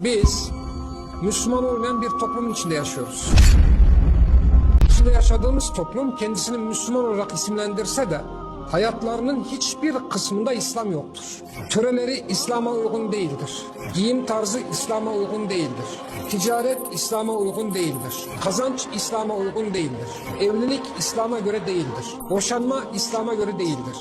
Biz Müslüman olmayan bir toplumun içinde yaşıyoruz. İçinde yaşadığımız toplum kendisini Müslüman olarak isimlendirse de hayatlarının hiçbir kısmında İslam yoktur. Töreleri İslam'a uygun değildir. Giyim tarzı İslam'a uygun değildir. Ticaret İslam'a uygun değildir. Kazanç İslam'a uygun değildir. Evlilik İslam'a göre değildir. Boşanma İslam'a göre değildir.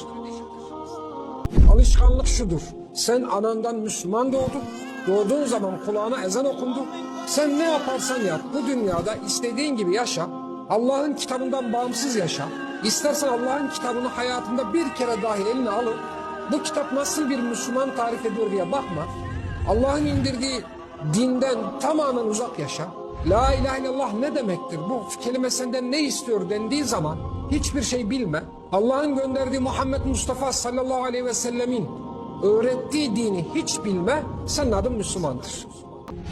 Alışkanlık şudur. Sen anandan Müslüman doğdun. Doğduğun zaman kulağına ezan okundu. Sen ne yaparsan yap bu dünyada istediğin gibi yaşa. Allah'ın kitabından bağımsız yaşa. İstersen Allah'ın kitabını hayatında bir kere dahi eline alıp bu kitap nasıl bir Müslüman tarif ediyor diye bakma. Allah'ın indirdiği dinden tamamen uzak yaşa. La ilahe illallah ne demektir? Bu kelime senden ne istiyor dendiği zaman hiçbir şey bilme. Allah'ın gönderdiği Muhammed Mustafa sallallahu aleyhi ve sellemin öğrettiği dini hiç bilme, senin adın Müslümandır.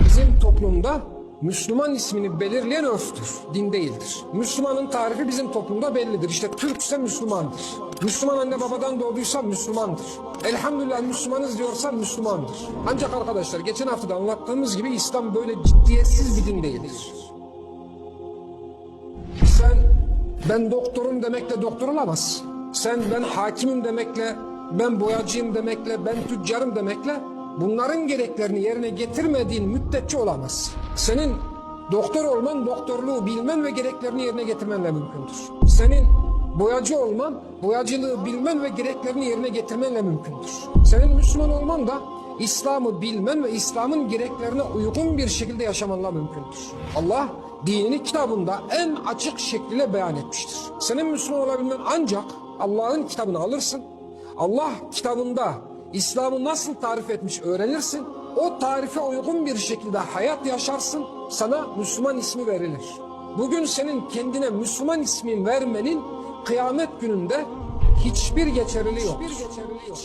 Bizim toplumda Müslüman ismini belirleyen örftür, din değildir. Müslümanın tarifi bizim toplumda bellidir. İşte Türk ise Müslümandır. Müslüman anne babadan doğduysa Müslümandır. Elhamdülillah Müslümanız diyorsa Müslümandır. Ancak arkadaşlar geçen hafta da anlattığımız gibi İslam böyle ciddiyetsiz bir din değildir. Sen ben doktorum demekle doktor olamaz. Sen ben hakimim demekle, ben boyacıyım demekle, ben tüccarım demekle bunların gereklerini yerine getirmediğin müddetçe olamaz. Senin doktor olman, doktorluğu bilmen ve gereklerini yerine getirmenle mümkündür. Senin boyacı olman, boyacılığı bilmen ve gereklerini yerine getirmenle mümkündür. Senin Müslüman olman da İslam'ı bilmen ve İslam'ın gereklerine uygun bir şekilde yaşamanla mümkündür. Allah dinini kitabında en açık şekliyle beyan etmiştir. Senin Müslüman olabilmen ancak Allah'ın kitabını alırsın. Allah kitabında İslam'ı nasıl tarif etmiş öğrenirsin. O tarife uygun bir şekilde hayat yaşarsın. Sana Müslüman ismi verilir. Bugün senin kendine Müslüman ismin vermenin kıyamet gününde hiçbir geçerliliği yok. Hiçbir geçerliliği yok.